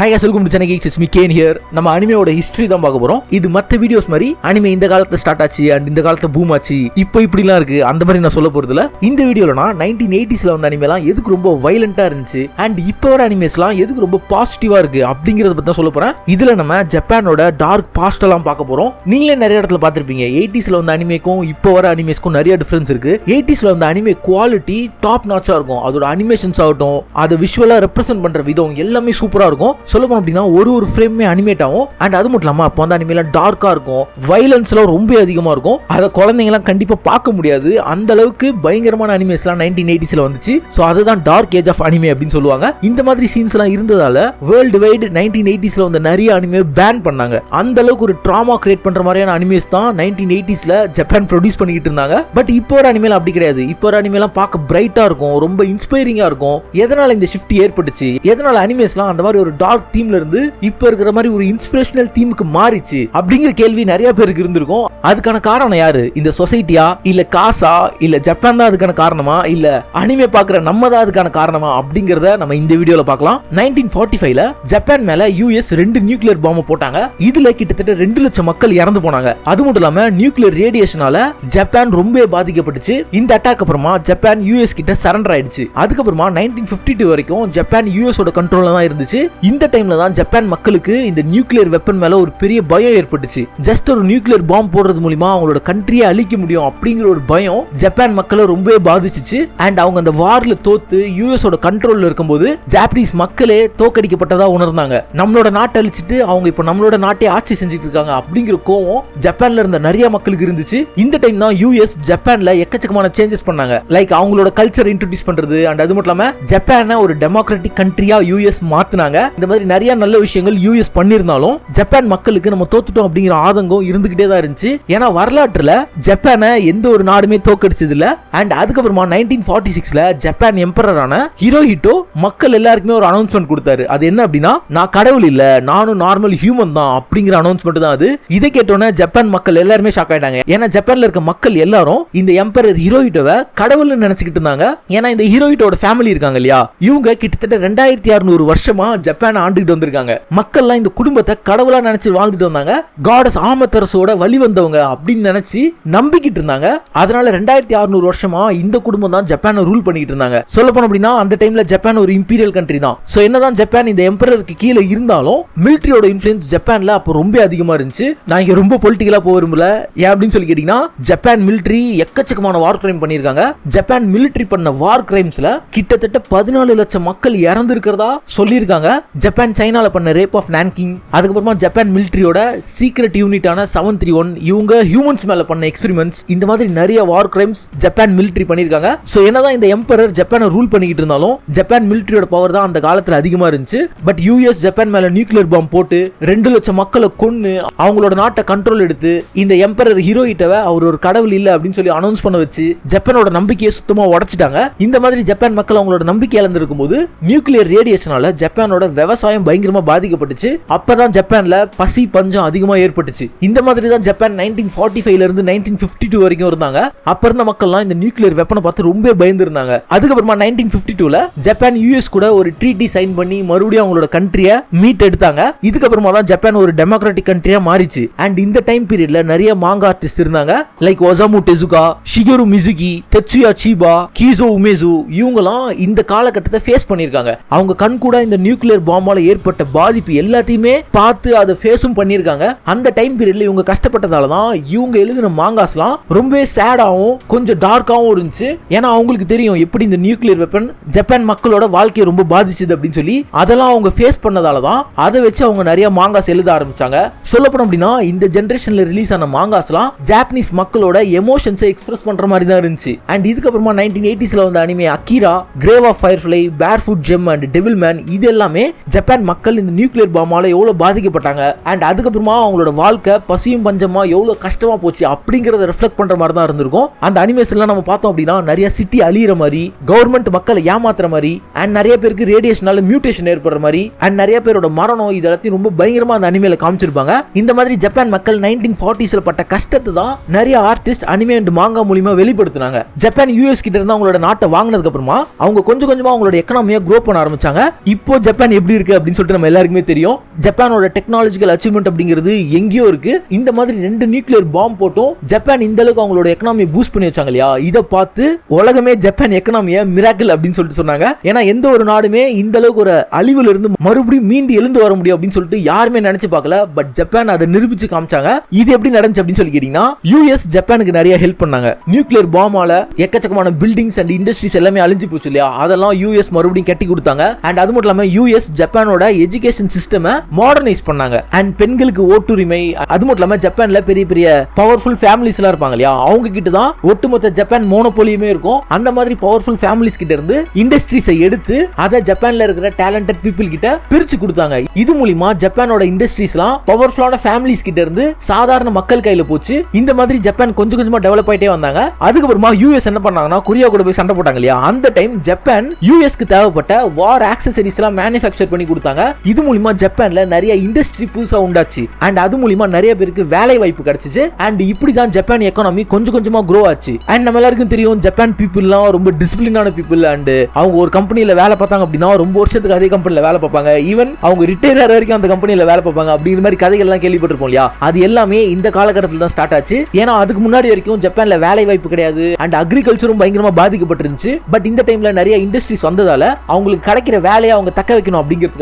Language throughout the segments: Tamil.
Hi guys welcome to Chennai geeks. It's me Ken here நம்ம அனிமையோட ஹிஸ்டரி தான் பார்க்க போறோம். இது மற்ற வீடியோஸ் மாதிரி அனிமே இந்த காலத்துல ஸ்டார்ட் ஆச்சு அண்ட் இந்த காலத்துல பூம் ஆச்சு இப்போ இப்படிலாம் இருக்கு. அந்த மாதிரி நான் சொல்ல போறது இல்ல இந்த வீடியோல நான் நைன்டீன் எயிட்டிஸ்ல வந்த அனிமேலாம் எதுக்கு ரொம்ப வைலண்டா இருந்துச்சு அண்ட் இப்போ வர அனிமேஸ்லாம் எதுக்கு ரொம்ப பாசிட்டிவா இருக்கு அப்படிங்கறத பத்தி தான் சொல்ல போறேன். இதுல நம்ம ஜப்பானோட டார்க் பாஸ்ட் எல்லாம் பார்க்க போறோம். நீங்களே நிறைய இடத்துல பார்த்திருப்பீங்க. எயிட்டிஸ்ல வந்த அனிமேக்கும் இப்போ வர அனிமேஸ்க்கும் நிறைய டிஃபரன்ஸ் இருக்கு. எயிட்டிஸ்ல வந்த அனிமே குவாலிட்டி டாப் நாச்சா இருக்கும். அதோட அனிமேஷன்ஸ் ஆகட்டும் அதை விஷுவலா ரெப்ரசென்ட் பண்ற விதம் எல்லாமே சூப்பரா இருக்கும். சொல்லப்போம் அப்படின்னா ஒரு ஒரு ஃப்ரேமே அனிமேட் ஆகும். அண்ட் அது மட்டும் இல்லாமல் அப்போ வந்து அனிமேலாம் டார்க்காக இருக்கும். வைலன்ஸ்லாம் ரொம்ப அதிகமாக இருக்கும். அதை குழந்தைங்கலாம் கண்டிப்பாக பார்க்க முடியாது. அந்த அளவுக்கு பயங்கரமான அனிமேஸ்லாம் நைன்டீன் எயிட்டிஸில் வந்துச்சு. ஸோ அதுதான் டார்க் ஏஜ் ஆஃப் அனிமே அப்படின்னு சொல்லுவாங்க. இந்த மாதிரி சீன்ஸ்லாம் இருந்ததால வேர்ல்டு வைடு நைன்டீன் எயிட்டிஸில் வந்து நிறைய அனிமே பேன் பண்ணாங்க. அந்த அளவுக்கு ஒரு ட்ராமா கிரியேட் பண்ணுற மாதிரியான அனிமேஸ் தான் நைன்டீன் எயிட்டிஸில் ஜப்பான் ப்ரொடியூஸ் பண்ணிக்கிட்டு இருந்தாங்க. பட் இப்போ ஒரு அனிமேல் அப்படி கிடையாது. இப்போ ஒரு அனிமேலாம் பார்க்க பிரைட்டாக இருக்கும். ரொம்ப இன்ஸ்பைரிங்காக இருக்கும். எதனால் இந்த ஷிஃப்ட் ஏற்பட்டுச்சு? எதனால் அனிமேஸ்லாம் அந்த மாதிரி ஒரு டார்க் தீம்ல இருந்து இப்போ இருக்கிற மாதிரி ஒரு இன்ஸ்பிரேஷனல் தீமுக்கு மாறிச்சு அப்படிங்கிற கேள்வி நிறைய பேருக்கு இருந்திருக்கும். அதுக்கான காரணம் யாரு? இந்த சொசைட்டியா இல்ல காசா? இல்ல ஜப்பான் தான் அதுக்கான காரணமா? இல்ல அனிமே பாக்குற நம்ம தான் அதுக்கான காரணமா? அப்படிங்கறத நம்ம இந்த வீடியோல பார்க்கலாம். நைன்டீன் ஃபார்ட்டி ஃபைவ்ல ஜப்பான் மேல யூஎஸ் ரெண்டு நியூக்ளியர் பாம்பு போட்டாங்க. இதுல கிட்டத்தட்ட ரெண்டு லட்சம் மக்கள் இறந்து போனாங்க. அது மட்டும் இல்லாம நியூக்ளியர் ரேடியேஷனால ஜப்பான் ரொம்ப பாதிக்கப்பட்டுச்சு. இந்த அட்டாக் அப்புறமா ஜப்பான் யூஎஸ் கிட்ட சரண்டர் ஆயிடுச்சு. அதுக்கப்புறமா நைன்டீன் பிப்டி டூ வரைக்கும் ஜப்பான் யூஎஸ் ஓட கண்ட்ரோல்ல தான் இருந்துச்சு. இந்த டைம்ல தான் ஜப்பான் மக்களுக்கு இந்த நியூக்ளியர் வெப்பன் மேல ஒரு பெரிய பயம் ஏற்பட்டுச்சு. ஜஸ்ட் ஒரு நியூக்ளியர் பாம்பு போடுறது மூலியமா அவங்களோட கண்ட்ரியை அழிக்க முடியும் அப்படிங்கிற ஒரு பயம் ஜப்பான் மக்களை ரொம்பவே பாதிச்சுச்சு. அண்ட் அவங்க அந்த வார்ல தோத்து யூஎஸோட கண்ட்ரோல்ல இருக்கும்போது ஜாப்பனீஸ் மக்களே தோக்கடிக்கப்பட்டதா உணர்ந்தாங்க. நம்மளோட நாட்டை அழிச்சிட்டு அவங்க இப்போ நம்மளோட நாட்டை ஆட்சி செஞ்சுட்டு இருக்காங்க அப்படிங்கிற கோவம் ஜப்பான்ல இருந்த நிறைய மக்களுக்கு இருந்துச்சு. இந்த டைம் தான் யூஎஸ் ஜப்பான்ல எக்கச்சக்கமான சேஞ்சஸ் பண்ணாங்க. லைக் அவங்களோட கல்ச்சர் இன்ட்ரடியூஸ் பண்றது அண்ட் அது மட்டும் இல்லாம ஜப்பானை ஒரு டெமோக்ராட்டிக் கண்ட்ரியா யூஎஸ் மாத்தினாங்க. இந்த மாதிரி மாதிரி நிறைய நல்ல விஷயங்கள் யூஎஸ் பண்ணியிருந்தாலும் ஜப்பான் மக்களுக்கு நம்ம தோத்துட்டோம் அப்படிங்கிற ஆதங்கம் இருந்துகிட்டே தான் இருந்துச்சு. ஏன்னா வரலாற்றுல ஜப்பானை எந்த ஒரு நாடுமே தோக்கடிச்சது இல்ல அண்ட் அதுக்கப்புறமா நைன்டீன் ஃபார்ட்டி சிக்ஸ்ல ஜப்பான் எம்பரரான ஹீரோஹிட்டோ மக்கள் எல்லாருக்குமே ஒரு அனௌன்ஸ்மெண்ட் கொடுத்தாரு. அது என்ன அப்படின்னா நான் கடவுள் இல்ல நானும் நார்மல் ஹியூமன் தான் அப்படிங்கிற அனௌன்ஸ்மெண்ட் தான் அது. இதை கேட்டோன்னே ஜப்பான் மக்கள் எல்லாருமே ஷாக் ஆயிட்டாங்க. ஏன்னா ஜப்பான்ல இருக்க மக்கள் எல்லாரும் இந்த எம்பரர் ஹீரோஹிட்டோவை கடவுள்னு நினைச்சுக்கிட்டு இருந்தாங்க. ஏன்னா இந்த ஹீரோஹிட்டோட ஃபேமிலி இருக்காங்க இல்லையா? இவங்க கிட்டத்தட்ட ரெண்டாயிரத்தி அறுநூறு வருஷமா ஜப்பான் ஆண்டுகிட்டு வந்திருக்காங்க. மக்கள்லாம் இந்த குடும்பத்தை கடவுளா நினைச்சு வாழ்ந்துட்டு வந்தாங்க. காடஸ் ஆமத்தரசோட வழி வந்தவங்க அப்படின்னு நினைச்சு நம்பிக்கிட்டு இருந்தாங்க. அதனால ரெண்டாயிரத்தி அறுநூறு வருஷமா இந்த குடும்பம் தான் ஜப்பானை ரூல் பண்ணிட்டு இருந்தாங்க. சொல்ல போனோம் அப்படின்னா அந்த டைம்ல ஜப்பான் ஒரு இம்பீரியல் கண்ட்ரி தான். ஸோ என்னதான் ஜப்பான் இந்த எம்பரருக்கு கீழே இருந்தாலும் மிலிட்டரியோட இன்ஃபுளுன்ஸ் ஜப்பான்ல அப்போ ரொம்ப அதிகமா இருந்துச்சு. நான் இங்க ரொம்ப பொலிட்டிக்கலா போக விரும்பல. ஏன் அப்படின்னு சொல்லி கேட்டீங்கன்னா ஜப்பான் மிலிட்டரி எக்கச்சக்கமான வார் கிரைம் பண்ணியிருக்காங்க. ஜப்பான் மிலிட்டரி பண்ண வார் கிரைம்ஸ்ல கிட்டத்தட்ட பதினாலு லட்சம் மக்கள் இறந்து இருக்கிறதா சொல்லியிருக்காங்க. ஜப்பான் சைனாவில் பண்ண ரேப் ஆஃப் நான்கிங் அதுக்கப்புறமா ஜப்பான் மிலிட்டரியோட சீக்ரெட் யூனிட்டான செவன் த்ரீ ஒன் இவங்க ஹியூமன்ஸ் மேல பண்ண எக்ஸ்பெரிமெண்ட்ஸ் இந்த மாதிரி நிறைய வார் கிரைம்ஸ் ஜப்பான் மிலிட்டரி பண்ணியிருக்காங்க. ஸோ என்னதான் இந்த எம்பரர் ஜப்பானை ரூல் பண்ணிக்கிட்டு இருந்தாலும் ஜப்பான் மிலிட்டரியோட பவர் தான் அந்த காலத்தில் அதிகமாக இருந்துச்சு. பட் யூஎஸ் ஜப்பான் மேல நியூக்ளியர் பாம்பு போட்டு ரெண்டு லட்சம் மக்களை கொன்று அவங்களோட நாட்டை கண்ட்ரோல் எடுத்து இந்த எம்பரர் ஹீரோயிட்டவை அவர் ஒரு கடவுள் இல்லை அப்படின்னு சொல்லி அனௌன்ஸ் பண்ண வச்சு ஜப்பானோட நம்பிக்கையை சுத்தமாக உடச்சிட்டாங்க. இந்த மாதிரி ஜப்பான் மக்கள் அவங்களோட நம்பிக்கை இழந்திருக்கும் போது நியூக்ளியர் ரேடியேஷனால ஜப்பானோட விவசாயம் பயங்கரமா பாதிக்கப்பட்டுச்சு. அப்பதான் ஜப்பான்ல பசி பஞ்சம் அதிகமா ஏற்பட்டுச்சு. இந்த மாதிரி தான் ஜப்பான் நைன்டீன் ஃபார்ட்டி ஃபைவ்ல இருந்து நைன்டீன் ஃபிஃப்டி டூ வரைக்கும் இருந்தாங்க. அப்ப இருந்த மக்கள்லாம் இந்த நியூக்ளியர் வெப்பனை பார்த்து ரொம்ப பயந்துருந்தாங்க. அதுக்கப்புறமா நைன்டீன் ஃபிஃப்டி டூல ஜப்பான் யூஎஸ் கூட ஒரு ட்ரீட்டி சைன் பண்ணி மறுபடியும் அவங்களோட கண்ட்ரியை மீட் எடுத்தாங்க. இதுக்கப்புறமா தான் ஜப்பான் ஒரு டெமோக்ராட்டிக் கண்ட்ரியா மாறிச்சு. அண்ட் இந்த டைம் பீரியட்ல நிறைய மாங்கா ஆர்டிஸ்ட் இருந்தாங்க. Like Osamu Tezuka Shigeru Mizuki Tetsuya Chiba Kazuo Umezu இவங்கலாம் இந்த காலகட்டத்தை ஃபேஸ் பண்ணியிருக்காங்க. அவங்க கண் கூட இந்த நியூக்ளியர் அம்மால ஏற்பட்ட பாதிப்பு எல்லாத்தையுமே பார்த்து அதை ஃபேஸும் பண்ணியிருக்காங்க. அந்த டைம் பீரியட்ல இவங்க கஷ்டப்பட்டதால தான் இவங்க எழுதின மாங்காஸ்லாம் ரொம்பவே சேடாகவும் கொஞ்சம் டார்க்காகவும் இருந்துச்சு. ஏன்னா அவங்களுக்கு தெரியும் எப்படி இந்த நியூக்ளியர் வெப்பன் ஜப்பான் மக்களோட வாழ்க்கையை ரொம்ப பாதிச்சது அப்படின்னு சொல்லி அதெல்லாம் அவங்க ஃபேஸ் பண்ணதால தான் அதை வச்சு அவங்க நிறைய மாங்காஸ் எழுத ஆரம்பிச்சாங்க. சொல்லப்போனோம் அப்படின்னா இந்த ஜென்ரேஷன்ல ரிலீஸ் ஆன மாங்காஸ்லாம் ஜாப்பனீஸ் மக்களோட எமோஷன்ஸை எக்ஸ்பிரஸ் பண்ற மாதிரி தான் இருந்துச்சு. அண்ட் இதுக்கப்புறமா நைன்டீன் எயிட்டிஸ்ல வந்த anime Akira grave of firefly barefoot Gen and Devilman இது எல்லாமே ஜப்பான் மக்கள் இந்த நியூக்ளியர் பாமால எவ்வளோ பாதிக்கப்பட்டாங்க? அண்ட் அதுக்கப்புறமா அவங்களோட வாழ்க்கை பசியும் பஞ்சமாக எவ்வளோ கஷ்டமாக போச்சு அப்படிங்கிறத ரிஃப்ளெக்ட் பண்ணுற மாதிரி தான் இருந்திருக்கும் அந்த அனிமேஷன்லாம் நம்ம பார்த்தோம் அப்படின்னா நிறைய சிட்டி அழியிற மாதிரி கவர்மெண்ட் மக்களை ஏமாத்துற மாதிரி அண்ட் நிறைய பேருக்கு ரேடியேஷனால மியூட்டேஷன் ஏற்படுற மாதிரி அண்ட் நிறைய பேரோட மரணம் இது எல்லாத்தையும் ரொம்ப பயங்கரமாக அந்த அனிமேல காமிச்சிருப்பாங்க. இந்த மாதிரி ஜப்பான் மக்கள் நைன்டீன் ஃபார்ட்டிஸில் பட்ட கஷ்டத்தை தான் நிறைய ஆர்டிஸ்ட் அனிமே அண்ட் மாங்கா மூலியமா வெளிப்படுத்தினாங்க. ஜப்பான் யூஎஸ் கிட்ட இருந்து அவங்களோட நாட்டை வாங்கினதுக்கு அப்புறமா அவங்க கொஞ்சம் கொஞ்சமாக அவங்களோட எக்கனாமியை க்ரோ பண்ண ஆரம்பிச்சாங்க. இப்போ ஜப்பான் எப்படி இருக்கு? இருக்கு அப்படின்னு சொல்லிட்டு நம்ம எல்லாருக்குமே தெரியும். ஜப்பானோட டெக்னாலஜிக்கல் அச்சீவ்மெண்ட் அப்படிங்கிறது எங்கேயோ இருக்கு. இந்த மாதிரி ரெண்டு நியூக்ளியர் பாம்பு போட்டும் ஜப்பான் இந்த அளவுக்கு அவங்களோட எக்கனாமி பூஸ்ட் பண்ணி வச்சாங்க இல்லையா? இதை பார்த்து உலகமே ஜப்பான் எக்கனாமியை மிராக்கிள் அப்படின்னு சொல்லிட்டு சொன்னாங்க. ஏன்னா எந்த ஒரு நாடுமே இந்த அளவுக்கு ஒரு அழிவுல இருந்து மறுபடியும் மீண்டு எழுந்து வர முடியும் அப்படின்னு சொல்லிட்டு யாருமே நினைச்சு பார்க்கல. பட் ஜப்பான் அதை நிரூபிச்சு காமிச்சாங்க. இது எப்படி நடந்துச்சு அப்படின்னு சொல்லி கேட்டீங்கன்னா யூஎஸ் ஜப்பானுக்கு நிறைய ஹெல்ப் பண்ணாங்க. நியூக்ளியர் பாமால எக்கச்சக்கமான பில்டிங்ஸ் அண்ட் இண்டஸ்ட்ரீஸ் எல்லாமே அழிஞ்சு போச்சு இல்லையா? அதெல்லாம் யூஎஸ் மறுபடியும் கட்டி கொடுத்தாங்க. அண்ட் அது மட்டும் இல்லாம யூஎஸ் ஜப்பான் ஜப்பானோட எஜுகேஷன் சிஸ்டமை மாடர்னைஸ் பண்ணாங்க. அண்ட் பெண்களுக்கு ஓட்டுரிமை அது மட்டும் இல்லாம ஜப்பான்ல பெரிய பெரிய பவர்ஃபுல் ஃபேமிலிஸ் எல்லாம் இருப்பாங்க இல்லையா? அவங்க கிட்ட தான் ஒட்டுமொத்த ஜப்பான் மோனோபோலியுமே இருக்கும். அந்த மாதிரி பவர்ஃபுல் ஃபேமிலிஸ் கிட்ட இருந்து இண்டஸ்ட்ரீஸை எடுத்து அதை ஜப்பான்ல இருக்கிற டேலண்டட் பீப்புள் கிட்ட பிரிச்சு கொடுத்தாங்க. இது மூலியமா ஜப்பானோட இண்டஸ்ட்ரீஸ்லாம் பவர்ஃபுல்லான ஃபேமிலிஸ் கிட்ட இருந்து சாதாரண மக்கள் கையில போச்சு. இந்த மாதிரி ஜப்பான் கொஞ்சம் கொஞ்சமா டெவலப் ஆயிட்டே வந்தாங்க. அதுக்கப்புறமா யூஎஸ் என்ன பண்ணாங்கன்னா கொரியா கூட போய் சண்டை போட்டாங்க இல்லையா? அந்த டைம் ஜப்பான் யூஎஸ்க்கு தேவைப்பட்ட வார் ஆக்சசரிஸ் எல்லாம் மேனுஃபேக்சர் பண்ணி கொடுத்தாங்க. இது மூலியமா ஜப்பான்ல நிறைய இண்டஸ்ட்ரி புதுசா உண்டாச்சு. அண்ட் அது மூலியமா நிறைய பேருக்கு வேலை வாய்ப்பு கிடைச்சிச்சு. அண்ட் இப்படி தான் ஜப்பான் எக்கானமி கொஞ்சம் கொஞ்சமா க்ரோ ஆச்சு. அண்ட் நம்ம எல்லாருக்கும் தெரியும் ஜப்பான் பீப்புள்லாம் ரொம்ப டிசிப்ளினான பீப்புள் அண்ட் அவங்க ஒரு கம்பெனியில வேலை பார்த்தாங்க அப்படின்னா ரொம்ப வருஷத்துக்கு அதே கம்பெனியில் வேலை பார்ப்பாங்க. ஈவன் அவங்க ரிட்டையர் வரைக்கும் அந்த கம்பெனியில வேலை பார்ப்பாங்க. அப்படிங்கிற மாதிரி கதைகள்லாம் கேள்விப்பட்டிருப்போம் இல்லையா? அது எல்லாமே இந்த காலகட்டத்தில் தான் ஸ்டார்ட் ஆச்சு. ஏன்னா அதுக்கு முன்னாடி வரைக்கும் ஜப்பான்ல வேலை வாய்ப்பு கிடையாது. அண்ட் அக்ரிகல்ச்சரும் பயங்கரமா பாதிக்கப்பட்டிருந்துச்சு. பட் இந்த டைம்ல நிறைய இண்டஸ்ட்ரிஸ் வந்ததால அவங்களுக்கு கிடைக்கிற வேலையை அவங்க தக்க வைக்கணும் அப்படிங்கிறதுக்காக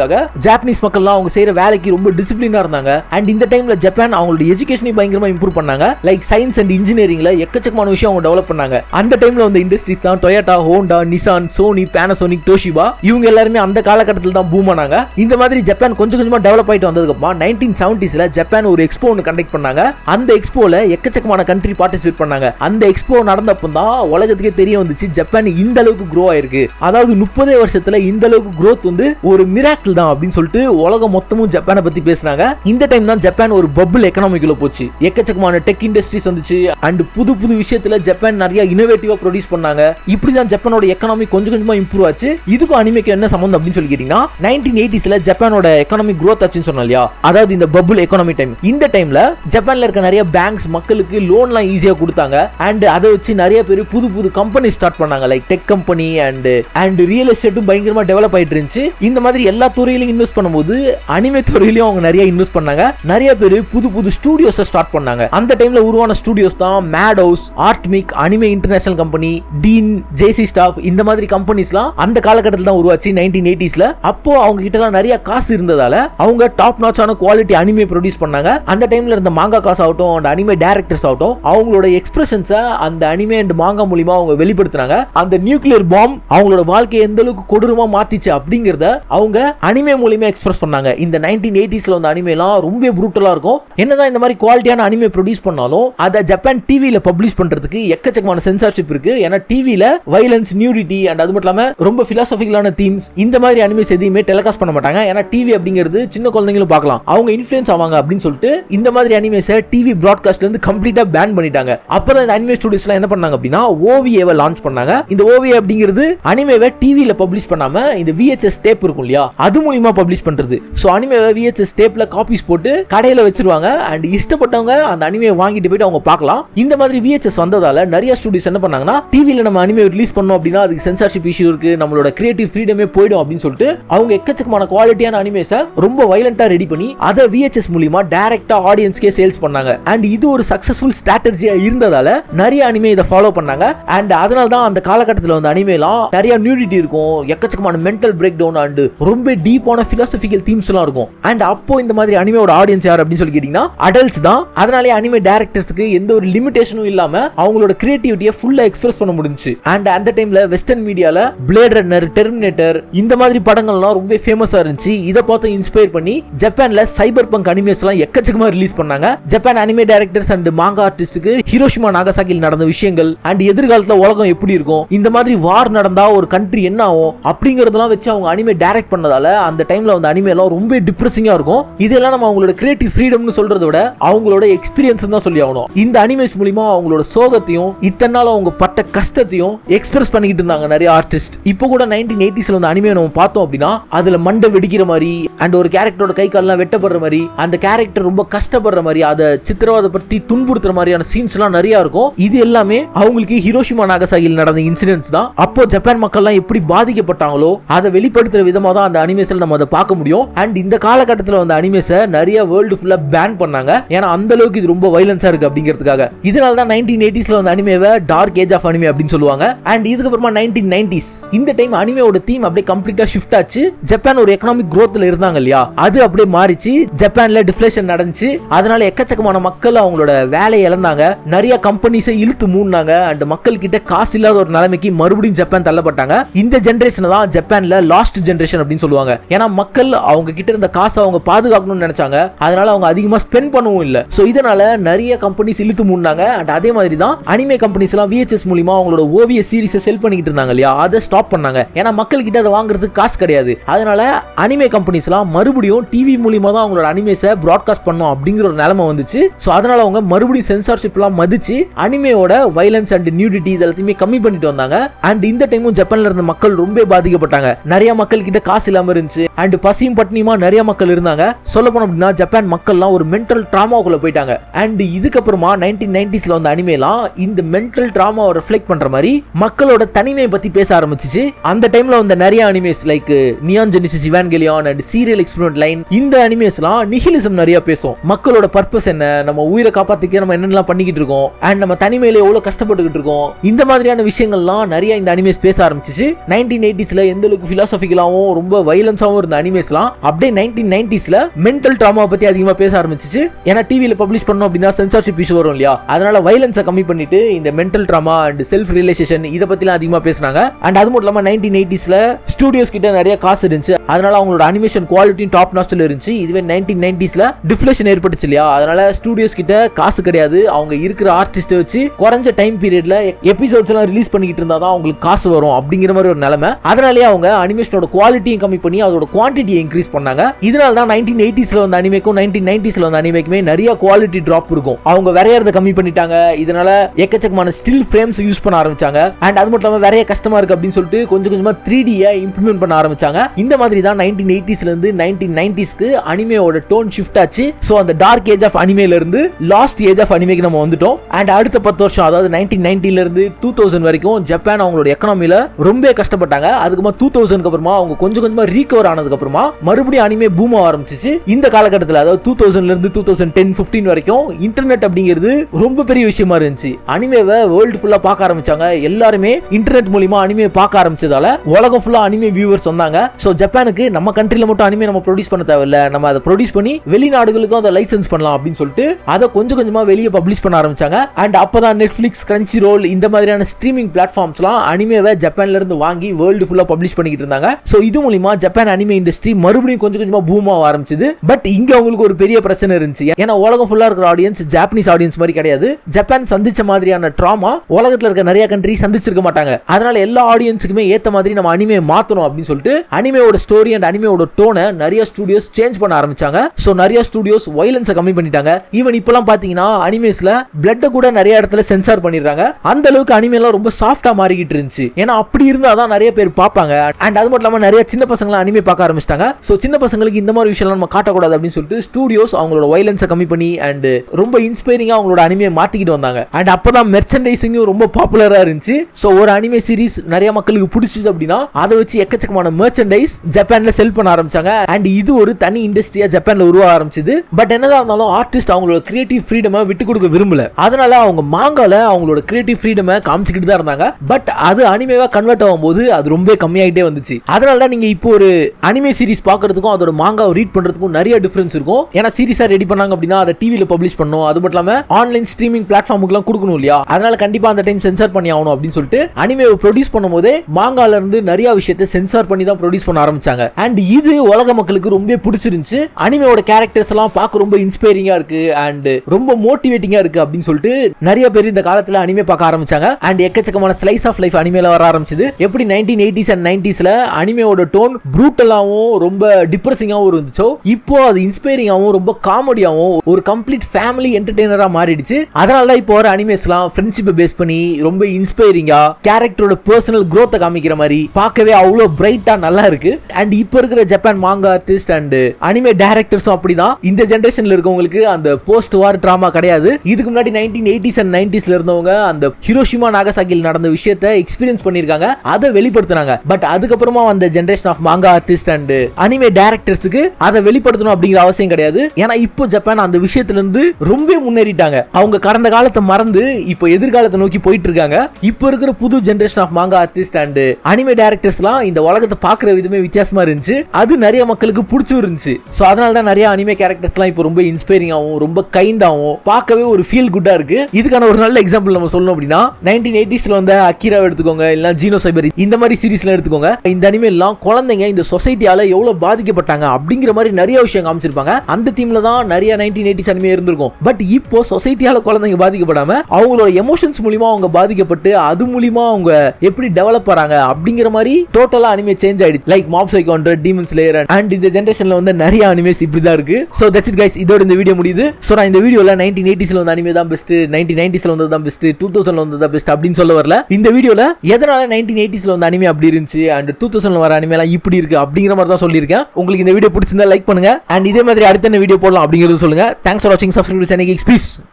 ஜாப்பனீஸ் மக்கள்லாம் அவங்க செய்யற வேலைக்கு ரொம்ப டிசிப்ளினா இருந்தாங்க. அண்ட் இந்த டைம்ல ஜப்பான் அவங்களோட எஜுகேஷனை பயங்கரமா இம்ப்ரூவ் பண்ணாங்க. லைக் சயின்ஸ் அண்ட் இன்ஜினியரிங்ல எக்கச்சக்கமான விஷயம் அவங்க டெவலப் பண்ணாங்க. அந்த டைம்ல வந்த இண்டஸ்ட்ரீஸ் தான் Toyota Honda Nissan Sony Panasonic Toshiba இவங்க எல்லாருமே அந்த காலகட்டத்தில் தான் பூம் ஆனாங்க. இந்த மாதிரி ஜப்பான் கொஞ்சம் கொஞ்சமா டெவலப் ஆயிட்டு வந்ததுக்கு அப்புறமா நைன்டீன் செவன்டிஸ்ல ஜப்பான் ஒரு எக்ஸ்போ ஒன்று கண்டக்ட் பண்ணாங்க. அந்த எக்ஸ்போல எக்கச்சக்கமான கண்ட்ரி பார்ட்டிசிபேட் பண்ணாங்க. அந்த எக்ஸ்போ நடந்தப்போ தான் உலகத்துக்கே தெரிய வந்துச்சு ஜப்பான் இந்த அளவுக்கு க்ரோ ஆயிருக்கு. அதாவது முப்பதே வருஷத்துல இந்த அளவுக்கு க்ரோத் வந்து ஒரு மிராக்கிள் தான் அப்படின்னு சொல்லிட்டு உலகம் மொத்தமும் ஜப்பானை பத்தி பேசுனாங்க இந்த டைம் தான் ஜப்பான் ஒரு பபுள் எக்கனாமிக்குள்ள போச்சு. எக்கச்சக்கமான டெக் இண்டஸ்ட்ரீஸ் வந்துச்சு. அண்ட் புது புது விஷயத்துல ஜப்பான் நிறைய இனோவேட்டிவா ப்ரொடியூஸ் பண்ணாங்க. இப்படி தான் ஜப்பானோட எக்கனாமி கொஞ்சம் கொஞ்சமா இம்ப்ரூவ் ஆச்சு. இதுக்கும் அனிமேக்கு என்ன சம்பந்தம் அப்படின்னு சொல்லி கேட்டீங்கன்னா நைன்டீன் எயிட்டிஸ்ல ஜப்பானோட எக்கனாமி க்ரோத் ஆச்சுன்னு சொன்னோம் இல்லையா? அதாவது இந்த பபுள் எக்கனாமி டைம் இந்த டைம்ல ஜப்பான்ல இருக்க நிறைய பேங்க்ஸ் மக்களுக்கு லோன்லாம் ஈஸியா கொடுத்தாங்க. அண்ட் அதை வச்சு நிறைய பேர் புது புது கம்பெனி ஸ்டார்ட் பண்ணாங்க. Like tech company and and real எஸ்டேட்டும் பயங்கரமா டெவலப் ஆயிட்டு இருந்துச்சு. இந்த மாதிரி எல்லா துறையிலையும் இன்வெஸ்ட் பண்ணும்போது அனிமே துறையிலையும் அவங்க நிறைய இன்வெஸ்ட் பண்ணாங்க. நிறைய பேர் புது புது ஸ்டூடியோஸை ஸ்டார்ட் பண்ணாங்க. அந்த டைம்ல உருவான ஸ்டூடியோஸ் தான் Madhouse Artmic anime international company dean ஜேசி ஸ்டாஃப் இந்த மாதிரி கம்பெனிஸ்லாம் அந்த காலகட்டத்தில் தான் உருவாச்சு நைன்டீன் எயிட்டிஸ்ல அப்போ அவங்க கிட்டலாம் நிறைய காசு இருந்ததால அவங்க டாப் நாச்சான குவாலிட்டி அனிமே ப்ரொடியூஸ் பண்ணாங்க. அந்த டைம்ல இருந்த மாங்கா காசு ஆகட்டும் அண்ட் அனிமே டேரக்டர்ஸ் ஆகட்டும் அவங்களோட எக்ஸ்பிரஷன்ஸை அந்த அனிமே அண்ட் மாங்கா மூலியமா அவங்க வெளிப்படுத்துனாங்க. அந்த நியூக்ளியர் பாம் அவங்களோட வாழ்க்கையை எந்த அளவுக்கு கொடூரமா மாத்திச்சு அப்படிங்கறத அவங்க அனிமே மூலியமாக எக்ஸ்பிரஸ் பண்ணாங்க. இந்த நைன்டீன் எயிட்டிஸ்ல வந்த அனிமேலாம் ரொம்ப ப்ரூட்டலாக இருக்கும். என்னதான் இந்த மாதிரி குவாலிட்டியான அனிமே ப்ரொடியூஸ் பண்ணாலும் அதை ஜப்பான் டிவியில பப்ளிஷ் பண்றதுக்கு எக்கச்சக்கமான சென்சார்ஷிப் இருக்கு. ஏன்னா டிவியில வைலன்ஸ் நியூடிட்டி அண்ட் அது மட்டும் இல்லாமல் ரொம்ப பிலாசபிக்கலான தீம்ஸ் இந்த மாதிரி அனிமேஸ் எதையுமே டெலகாஸ்ட் பண்ண மாட்டாங்க. ஏன்னா டிவி அப்படிங்கிறது சின்ன குழந்தைங்களும் பார்க்கலாம். அவங்க இன்ஃபுளுன்ஸ் ஆவாங்க அப்படின்னு சொல்லிட்டு இந்த மாதிரி அனிமேஸை டிவி ப்ராட்காஸ்ட்ல இருந்து கம்ப்ளீட்டா பேன் பண்ணிட்டாங்க. அப்பதான் இந்த அனிமே ஸ்டுடியோஸ்லாம் என்ன பண்ணாங்க அப்படின்னா ஓவியவை லான்ச் பண்ணாங்க. இந்த ஓவிய அப்படிங்கிறது அனிமேவை டிவியில பப்ளிஷ் பண்ணாம இந்த விஹெச்எஸ் டேப் இருக்கும் இல்லையா அது மூலிமா பப்ளிஷ் பண்ணுறது ஸோ அனிமேவை விஹெச்எஸ் ஸ்டேப்பில் காப்பீஸ் போட்டு கடையில் வச்சிருவாங்க. அண்ட் இஷ்டப்பட்டவங்க அந்த அனிமே வாங்கிட்டு போயிட்டு அவங்க பார்க்கலாம். இந்த மாதிரி விஹெச்எஸ் வந்ததால் நிறைய ஸ்டுடியோஸ் என்ன பண்ணாங்கன்னா டிவியில் நம்ம அனிமே ரிலீஸ் பண்ணோம் அப்படின்னா அதுக்கு சென்சார்ஷிப் இஷ்யூ இருக்குது நம்மளோட கிரியேட்டிவ் ஃப்ரீடமே போயிடும் அப்படின்னு சொல்லிட்டு அவங்க எக்கச்சக்கமான குவாலிட்டியான அனிமேஸை ரொம்ப வைலண்ட்டாக ரெடி பண்ணி அதை விஹெச்எஸ் மூலிமா டேரெக்டாக ஆடியன்ஸ்க்கே சேல்ஸ் பண்ணாங்க. அண்ட் இது ஒரு சக்ஸஸ்ஃபுல் ஸ்ட்ராட்டஜியாக இருந்ததால் நிறைய அனிமே இதை ஃபாலோ பண்ணாங்க. அண்ட் அதனால தான் அந்த காலகட்டத்தில் வந்து அனிமேலாம் நிறைய நியூடிட்டி இருக்கும் எக்கச்சக்கமான மென்டல் பிரேக் டவுன் அண்ட் ரொம்ப டீப்பான பிலாசபிக்கல் தீம்ஸ் எல்லாம் இருக்கும். அண்ட் அப்போ இந்த மாதிரி அனிமையோட ஆடியன்ஸ் யார் அப்படின்னு சொல்லி கேட்டீங்கன்னா அடல்ட்ஸ் தான். அதனாலே அனிமே டேரக்டர்ஸ்க்கு எந்த ஒரு லிமிடேஷனும் இல்லாம அவங்களோட கிரியேட்டிவிட்டியை ஃபுல்லா எக்ஸ்பிரஸ் பண்ண முடிஞ்சுச்சு. அண்ட் அந்த டைம்ல வெஸ்டர்ன் மீடியால பிளேட் ரன்னர் டெர்மினேட்டர் இந்த மாதிரி படங்கள்லாம் ரொம்ப ஃபேமஸா இருந்துச்சு. இதை பார்த்து இன்ஸ்பயர் பண்ணி ஜப்பான்ல சைபர் பங்க் அனிமேஸ் எல்லாம் எக்கச்சக்கமா ரிலீஸ் பண்ணாங்க. ஜப்பான் அனிமே டேரக்டர்ஸ் அண்ட் மாங்கா ஆர்டிஸ்டுக்கு ஹிரோஷிமா நாகசாக்கியில் நடந்த விஷயங்கள் அண்ட் எதிர்காலத்துல உலகம் எப்படி இருக்கும் இந்த மாதிரி வார் நடந்தா ஒரு கண்ட்ரி என்ன ஆகும் அப்படிங்கறதெல்லாம் வச்சு அவங்க அனிமே டைரக்ட் பண்ணதால அந்த டைம்ல வந்து அனிமே எல்லாம் ரொம்ப டிப்ரெசிங்கா இருக்கும். இதெல்லாம் நம்ம அவங்களோட கிரியேட்டிவ் ஃப்ரீடம்னு சொல்றத விட அவங்களோட எக்ஸ்பீரியன்ஸ் தான் சொல்லி ஆகணும். இந்த அனிமேஸ் மூலியமா அவங்களோட சோகத்தையும் இத்தனை நாள் அவங்க பட்ட கஷ்டத்தையும் எக்ஸ்பிரஸ் பண்ணிக்கிட்டு இருந்தாங்க நிறைய ஆர்டிஸ்ட் இப்போ கூட நைன்டீன் எயிட்டிஸ்ல வந்து அனிமே நம்ம பார்த்தோம் அப்படின்னா அதுல மண்டை வெடிக்கிற மாதிரி அண்ட் ஒரு கேரக்டரோட கை கால்லாம் வெட்டப்படுற மாதிரி அந்த கேரக்டர் ரொம்ப கஷ்டப்படுற மாதிரி அதை சித்திரவதை பற்றி துன்புறுத்துற மாதிரியான சீன்ஸ் எல்லாம் நிறைய இருக்கும். இது எல்லாமே அவங்களுக்கு ஹிரோஷிமா நாகசாகியில் நடந்த இன்சிடென்ட்ஸ் தான். அப்போ ஜப்பான் மக்கள்லாம் எப்படி பாதிக்கப்பட்டாங்களோ அதை வெளிப்படுத்துற விதமா தான் அந்த அனிமேஸ்ல நம்ம அதை பார்க்க முடியும். அண்ட் இந்த காலகட்டத்தில் வந்த அனிமேஸை நிறைய வேர்ல்டு ஃபுல்லாக பேன் பண்ணாங்க. ஏன்னா அந்த அளவுக்கு இது ரொம்ப வைலன்ஸாக இருக்கு அப்படிங்கிறதுக்காக. இதனால தான் நைன்டீன் எயிட்டிஸ்ல வந்த அனிமேவை டார்க் ஏஜ் ஆஃப் அனிமே அப்படின்னு சொல்லுவாங்க. அண்ட் இதுக்கப்புறமா நைன்டீன் நைன்டிஸ் இந்த டைம் அனிமையோட தீம் அப்படியே கம்ப்ளீட்டா ஷிஃப்ட் ஆச்சு. ஜப்பான் ஒரு எக்கனாமிக் குரோத்ல இருந்தாங்க இல்லையா? அது அப்படியே மாறிச்சு. ஜப்பான்ல டிஃப்ளேஷன் நடந்துச்சு. அதனால எக்கச்சக்கமான மக்கள் அவங்களோட வேலையை இழந்தாங்க. நிறைய கம்பெனிஸை இழுத்து மூடினாங்க. அண்ட் மக்கள் கிட்ட காசு இல்லாத ஒரு நிலைமைக்கு மறுபடியும் ஜப்பான் தள்ளப்பட்டாங்க. இந்த ஜென்ரேஷன் தான் ஜப்பான்ல லாஸ்ட் ஜென்ரேஷன் அப்படின்னு சொல்லுவாங்க. ஏன்னா மக்கள் அவங்க கிட்ட இருந்த காசை அவங்க பாதுகாக்கணும்னு நினைச்சாங்க. அதனால அவங்க அதிகமா ஸ்பெண்ட் பண்ணவும் இல்லை. ஸோ இதனால நிறைய கம்பெனிஸ் இழுத்து மூடினாங்க. அண்ட் அதே மாதிரி தான் அனிமே கம்பெனிஸ் எல்லாம் விஹெச்எஸ் மூலியமா அவங்களோட ஓவிய சீரிஸை செல் பண்ணிக்கிட்டு இருந்தாங்க இல்லையா? அதை ஸ்டாப் பண்ணாங்க. ஏன்னா மக்கள் கிட்ட அதை வாங்குறதுக்கு காசு கிடையாது. அதனால அனிமே கம்பெனிஸ் எல்லாம் மறுபடியும் டிவி மூலியமா தான் அவங்களோட அனிமேஸை ப்ராட்காஸ்ட் பண்ணும் அப்படிங்கிற ஒரு நிலைமை வந்துச்சு. ஸோ அதனால அவங்க மறுபடியும் சென்சார்ஷிப் எல்லாம் மதிச்சு அனிமேயோட வைலன்ஸ் அண்ட் நியூடிட்டி இது எல்லாத்தையுமே கம்மி பண்ணிட்டு வந்தாங்க. அண்ட் இந்த டைமும் ஜப்பான்ல இருந்த மக்கள் ரொம்ப பாதிக்கப்பட்டாங்க. நிறைய மக்கள் கிட்ட காசு இல்லாம இருந்துச்சு. அண்ட் பசியும் பட்னியுமா நிறைய மக்கள் இருந்தாங்க. சொல்ல போனோம் அப்படின்னா ஜப்பான் மக்கள்லாம் ஒரு மென்டல் ட்ராமாவுக்குள்ள போயிட்டாங்க. அண்ட் இதுக்கப்புறமா நைன்டீன் நைன்டிஸ்ல வந்த அனிமேலாம் இந்த மென்டல் ட்ராமாவோட ரிஃப்ளெக்ட் பண்ற மாதிரி மக்களோட தனிமையை பத்தி பேச ஆரம்பிச்சிச்சு. அந்த டைம்ல வந்த நிறைய animes like neon genesis evangelion and serial experiment lain இந்த அனிமேஸ்லாம் நிஹிலிசம் நிறைய பேசும். மக்களோட பர்பஸ் என்ன நம்ம உயிரை காப்பாத்திக்க நம்ம என்னென்னலாம் பண்ணிக்கிட்டு இருக்கோம் அண்ட் நம்ம தனிமையில எவ்வளவு கஷ்டப்பட்டுக்கிட்டு இருக்கோம் இந்த மாதிரியான விஷயங்கள்லாம் நிறைய இந்த அனிமேஸ் பேச ஆரம்பிச்சிச்சு. நைன்டீன் எயிட்டிஸ்ல எந்த அளவுக்கு பிலாசபிக்கலாவும் ரொம்ப வைலன்ஸாவும் இருந்த அனிமேஸ்லாம் அப்படியே நைன்டீன் நைன்டிஸ்ல மென்டல் ட்ராமா பத்தி அதிகமா பேச ஆரம்பிச்சிச்சு. ஏன்னா டிவியில பப்ளிஷ் பண்ணோம் அப்படின்னா சென்சார்ஷிப் இஷ்யூ வரும் இல்லையா? அதனால வைலன்ஸை கம்மி பண்ணிட்டு இந்த mental trauma and self realisation இதை பற்றிலாம் அதிகமாக பேசினாங்க. அண்ட் அது மட்டும் இல்லாமல் நைன்டீன் எயிட்டிஸில் ஸ்டூடியோஸ் கிட்ட நிறைய காசு இருந்துச்சு. அதனால அவங்களோட அனிமேஷன் குவாலிட்டியும் டாப் நாஸ்டில் இருந்துச்சு. இதுவே நைன்டீன் நைன்டிஸில் டிஃப்ளேஷன் ஏற்பட்டுச்சு இல்லையா? அதனால ஸ்டூடியோஸ் கிட்ட காசு கிடையாது. அவங்க இருக்கிற ஆர்டிஸ்ட்டை வச்சு குறைஞ்ச டைம் பீரியட்ல எபிசோட்ஸ் எல்லாம் ரிலீஸ் பண்ணிக்கிட்டு இருந்தால் தான் அவங்களுக்கு காசு வரும் அப்படிங்கிற மாதிரி ஒரு நிலைமை. அதனாலேயே அவங்க அனிமேஷனோட குவாலிட்டியும் கம்மி பண்ணி அதோட குவான்டிட்டியை இன்க்ரீஸ் பண்ணாங்க. இதனால தான் நைன்டீன் எயிட்டிஸில் வந்த அனிமேக்கும் நைன்டீன் நைன்டிஸில் வந்த அனிமேக்குமே நிறைய குவாலிட்டி ட்ராப் இருக்கும். அவங்க வரையறத கம்மி பண்ணிட்டாங்க. இதனால எக்கச்சக்கமான ஸ்டில் ஃப்ரேம்ஸ் யூஸ் பண்ண ஆரம்பிச்சாங்க. அண்ட் அது மட்டும் இல்லாமல் நிறைய கஷ்டமா இருக்கு அப்படின்னு சொல்லிட்டு கொஞ்சம் கொஞ்சமா த்ரீ டியை இம்ப்ளிமெண்ட் பண்ண ஆரம்பிச்சாங்க. இந்த மாதிரி தான் நைன்டீன் எயிட்டிஸ்ல இருந்து நைன்டீன் நைன்டிஸ்க்கு அனிமேவோட டோன் ஷிஃப்ட் ஆச்சு. ஸோ அந்த டார்க் ஏஜ் ஆஃப் அனிமேல இருந்து லாஸ்ட் ஏஜ் ஆஃப் அனிமேக்கு நம்ம வந்துட்டோம். அண்ட் அடுத்த பத்து வருஷம் அதாவது நைன்டீன் நைன்டில இருந்து டூ தௌசண்ட் வரைக்கும் ஜப்பான் அவங்களோட எக்கனாமியில ரொம்ப கஷ்டப்பட்டாங்க. அதுக்கப்புறமா டூ தௌசண்ட்க்கு அப்புறமா அவங்க கொஞ்சம் கொஞ்சமா ரீகவர் ஆனதுக்கு அப்புறமா மறுபடியும் அனிமே பூம் ஆரம்பிச்சிச்சு. இந்த காலகட்டத்தில் அதாவது டூ தௌசண்ட்ல இருந்து டூ தௌசண்ட் டென் ஃபிஃப்டீன் வரைக்கும் இன்டர்நெட் அப்படிங்கிறது ரொம்ப பெரிய விஷயமா இருந்துச்சு. அனிமேவை வேர்ல்டு ஃபுல்லா பார்க்க ஆரம்பிச்சாங்க. எல்லாருமே இன்டர்நெட் மூலியமா அனிமே பார்க்க ஆரம்பிச்சதால உலகம் ஃபுல்லா அனிமே வியூவர்ஸ் வந்தாங்க. ஸோ ஜப்பானுக்கு நம்ம கண்ட்ரில மட்டும் அனிமே நம்ம ப்ரொடியூஸ் பண்ண தேவையில்ல. நம்ம அதை ப்ரொடியூஸ் பண்ணி வெளிநாடுகளுக்கும் அதை லைசன்ஸ் பண்ணலாம் அப்படின்னு சொல்லிட்டு அதை கொஞ்சம் கொஞ்சமா வெளியே பப்ளிஷ் பண்ண ஆரம்பிச்சாங்க. அண்ட் அப்பதான் நெட்ஃபிளிக்ஸ் கிரன்ச்சி ரோல் இந்த மாதிரியான ஸ்ட்ரீமிங் பிளாட்ஃபார்ம்ஸ்லாம் அனிமேவை ஜப்பான்ல இருந்து வாங்கி வேர்ல்டு ஃபுல்லா பப்ளிஷ் பண்ணிக்கிட்டு இருந்தாங்க. ஸோ இது மூலியமா ஜப்பான் அனிமே இண்டஸ்ட்ரி மறுபடியும் கொஞ்சம் கொஞ்சமா பூம் ஆக ஆரம்பிச்சது. பட் இங்க அவங்களுக்கு ஒரு பெரிய பிரச்சனை இருந்துச்சு. ஏன்னா உலகம் ஃபுல்லா இருக்கிற ஆடியன்ஸ் ஜாப்பனீஸ் ஆடியன்ஸ் மாதிரி கிடையாது. ஜப்பான் சந்திச்ச மாதிரியான ட்ராமா உலகத்துல இருக்க நிறைய கண்ட்ரி சந்திச்சிருக்க மாட்டாங்க. அதனால எல்லா ஆடியன்ஸுக்குமே ஏத்த மாதிரி நம்ம அனிமே மாத்தணும் அப்படின்னு சொல்லிட்டு அனிமையோட ஸ்டோரி அண்ட் அனிமையோட டோனை நிறைய ஸ்டுடியோஸ் சேஞ்ச் பண்ண ஆரம்பிச்சாங்க. ஸோ நிறைய ஸ்டுடியோஸ் வைலன்ஸை கம்மி பண்ணிட்டாங்க. ஈவன் இப்பெல்லாம் பாத்தீங்கன்னா அனிமேஸ்ல பிளட்டை கூட நிறைய இடத்துல சென்சார் பண்ணிடுறாங்க. அந்த அளவுக்கு அனிமேலாம் ரொம்ப சாஃப்டா மாறிக்கிட்டு இருந்துச்சு. ஏன்னா அப்படி இருந்தாதான் நிறைய பேர் பார்ப்பாங்க. அண்ட் அது மட்டும் இல்லாம நிறைய சின்ன பசங்களாம் அனிமே பார்க்க ஆரம்பிச்சிட்டாங்க. ஸோ சின்ன பசங்களுக்கு இந்த மாதிரி விஷயம்லாம் நம்ம காட்டக்கூடாது அப்படின்னு சொல்லிட்டு ஸ்டுடியோஸ் அவங்களோட வைலன்ஸை கம்மி பண்ணி அண்ட் ரொம்ப இன்ஸ்பைரிங்காக அவங்களோட அனிமே மாத்திக்கிட்டு வந்தாங்க. அண்ட் அப்பதான் மெர்ச்சன்டைசிங்கும் ரொம்ப பாப்புலரா இருந்துச்சு. ஸோ ஒரு அனிமே சீரிஸ் நிறைய மக்களுக்கு பிடிச்சது அப்படின்னா அதை வச்சு எக்கச்சக்கமான மெர்ச்சன்டைஸ் ஜப்பான்ல செல் பண்ண ஆரம்பிச்சாங்க. அண்ட் இது ஒரு தனி இண்டஸ்ட்ரியா ஜப்பான்ல உருவாக ஆரம்பிச்சது. பட் என்னதான் இருந்தாலும் ஆர்டிஸ்ட் அவங்களோட கிரியேட்டிவ் ஃப்ரீடமை விட்டு கொடுக்க விரும்பல. அதனால அவங்க மாங்கால அவங்களோட கிரியேட்டிவ் ஃப்ரீடமை காமிச்சிக்கிட்டு தான் இருந்தாங்க. பட் அது அனிமேவா கன்வெர்ட் ஆகும்போது அது ரொம்ப கம்மியாயிட்டே வந்துச்சு. அதனால தான் நீங்க இப்போ ஒரு அனிமே சீரிஸ் பார்க்கறதுக்கும் அதோட மாங்காவை ரீட் பண்றதுக்கும் நிறைய டிஃபரன்ஸ் இருக்கும். ஏன்னா சீரிஸா ரெடி பண்ணாங்க அப்படின்னா அதை டிவியில பப்ளிஷ் பண்ணும் அது மட்டும் இல்லாம ஆன்லைன் ஸ்ட்ரீமிங் பிளாட்ஃபார்முக்குலாம் கொடுக்கணும் இல்லையா? அதனால கண்டிப்பா அந்த டைம் சென்சார் பண்ணி ஆகணும் அப்படின்னு சொல்லிட்டு அனிமேவை ப்ரொடியூஸ் பண்ணும்போதே மாங்கால இருந்து நிறைய விஷயத்தை சென்சார் பண்ணி தான் ப்ரொடியூஸ் பண்ண ஆரம்பிச்சாங்க. அண்ட் இது உலக மக்களுக்கு ரொம்ப பிடிச்சிருந்துச்சு. அனிமேவோட கேரக்டர்ஸ் எல்லாம் பார்க்க ரொம்ப இன்ஸ்பைரிங்கா இருக்கு அண்ட் ரொம்ப மோட்டிவேட்டிங்கா இருக்கு அப்படின்னு சொல்லிட்டு நிறைய பேர் இந்த காலத்துல அனிமே பார்க்க ஆரம்பிச்சாங்க. அண்ட் எக்கச்சக்கமான ஸ்லைஸ் ஆஃப் லைஃப் அனிமேல வர ஆரம்பிச்சது. எப்படி நைன்டீன் எயிட்டிஸ் அண்ட் நைன்டிஸ்ல அனிமேவோட டோன் ப்ரூட்டலாகவும் ரொம்ப டிப்ரெசிங்காகவும் இருந்துச்சோ இப்போ அது இன்ஸ்பைரிங்காகவும் ரொம்ப காமெடியாகவும் ஒரு கம்ப்ளீட் ஃபேமிலி என்டர்டெய்னராக மாறிடுச்சு. அதனால தான் இப்போ வர அனிமேஸ்லாம் ஃப்ரெண்ட்ஷிப்பை பேஸ் பண்ணி ரொம்ப இன்ஸ்பைரிங்கா கேரக்டரோட பர்சனல் growth காமிக்கிற மாதிரி பார்க்கவே அவ்வளோ பிரைட்டா நல்லா இருக்கு. அண்ட் இப்போ இருக்கிற ஜப்பான் மாங்கா ஆர்டிஸ்ட் அண்ட் அனிமே டேரக்டர்ஸும் அப்படிதான். இந்த ஜென்ரேஷன்ல இருக்கவங்களுக்கு அந்த போஸ்ட் வார் ட்ராமா கிடையாது. இதுக்கு முன்னாடி நைன்டீன் எயிட்டிஸ் அண்ட் நைன்டிஸ்ல இருந்தவங்க அந்த ஹிரோஷிமா நாகசாகியில் நடந்த விஷயத்தை எக்ஸ்பீரியன்ஸ் பண்ணியிருக்காங்க. அதை வெளிப்படுத்துனாங்க. பட் அதுக்கப்புறமா வந்த generation of manga artist and anime டேரக்டர்ஸுக்கு அதை வெளிப்படுத்தணும் அப்படிங்கிற அவசியம் கிடையாது. ஏன்னா இப்போ ஜப்பான் அந்த விஷயத்துல இருந்து ரொம்ப முன்னேறிட்டாங்க. அவங்க கடந்த காலத்தை மறந்து இப்போ எதிர்காலத்தை நோக்கி போய் போயிட்டு இருக்காங்க இப்போ இருக்கிற புது generation of manga artist and anime டேரக்டர்ஸ்லாம் இந்த உலகத்தை பார்க்குற விதமே வித்தியாசமா இருந்துச்சு. அது நிறைய மக்களுக்கு பிடிச்சும் இருந்துச்சு. ஸோ அதனால தான் நிறைய அனிமே கேரக்டர்ஸ்லாம் இப்போ ரொம்ப இன்ஸ்பைரிங் ஆகும் ரொம்ப கைண்டாகவும் பார்க்கவே ஒரு ஃபீல் குட்டா இருக்கு. இதுக்கான ஒரு நல்ல எக்ஸாம்பிள் நம்ம சொல்லணும் அப்படின்னா நைன்டீன் எயிட்டிஸ்ல வந்த அக்கீரா எடுத்துக்கோங்க இல்லை ஜீனோ சைபர் இந்த மாதிரி சீரீஸ்ல எடுத்துக்கோங்க. இந்த அனிமே எல்லாம் குழந்தைங்க இந்த சொசைட்டியால எவ்வளவு பாதிக்கப்பட்டாங்க அப்படிங்கிற மாதிரி நிறைய விஷயம் காமிச்சிருப்பாங்க. அந்த தீம்ல தான் நிறைய நைன்டீன் எயிட்டிஸ் அனிமே இருந்திருக்கும். பட் இப்போ சொசைட்டியால குழந்தைங்க பாதிக்கப்படாம அவங்களோட எமோஷன்ஸ் மூலியமா அவங்க பாதிக்கப்பட்டு அது மூலியமா அவங்க எப்படி டெவலப் ஆறாங்க அப்படிங்கிற மாதிரி டோட்டலா அனிமே சேஞ்ச் ஆயிடுச்சு. Like Mob psycho hundred demon slayer and இந்த ஜென்ரேஷன்ல வந்து நிறைய அனிமேஸ் இப்படி தான் இருக்கு. ஸோ தட்ஸ் இட் கைஸ் இதோட இந்த வீடியோ முடியுது. ஸோ நான் இந்த வீடியோல நைன்டீன் எயிட்டிஸ்ல வந்து அனிமே தான் பெஸ்ட் நைன்டீன் நைன்டிஸ்ல வந்தது தான் பெஸ்ட் டூ தௌசண்ட்ல வந்தது தான் பெஸ்ட் அப்படின்னு சொல்ல வரல. இந்த வீடியோல எதனால நைன்டீன் எயிட்டிஸ்ல வந்து அனிமே அப்படி இருந்துச்சு அண்ட் டூ தௌசண்ட்ல வர அனிமேலாம் இப்படி இருக்கு அப்படிங்கிற மாதிரி தான் சொல்லியிருக்கேன். உங்களுக்கு இந்த வீடியோ பிடிச்சிருந்தா லைக் பண்ணுங்க. அண்ட் இதே மாதிரி அடுத்த என்ன வீடியோ போடலாம் அப்படிங்கிறது சொல்லுங்க. தேங்க்ஸ் ஃபார் வாட்சிங் சப்ஸ்கிரைப் சேனல் ப்ளீஸ்